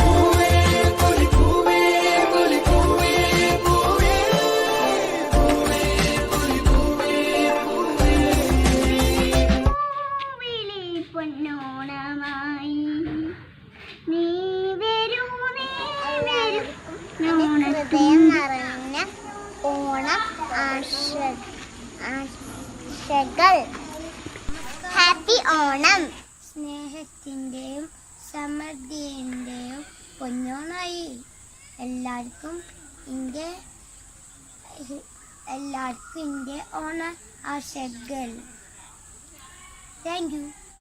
പൂവേ, പൊലി പൂവേ, പൂവേ, പൂവേ, പൊലി പൂവേ, പൂവേ. വിളി പൊന്നോണമായി നീ വരൂ നീ വരൂ. ഹൃദയം നിറഞ്ഞ ഓണം ആശകൾ. ഹാപ്പി ഓണം സ്നേഹത്തിന്റെയും സമൃദ്ധിയുടെയും പൊന്നോണായി. എല്ലാവർക്കും എന്റെ എല്ലാവർക്കും എന്റെ ഓണ ആശകൾ. Thank you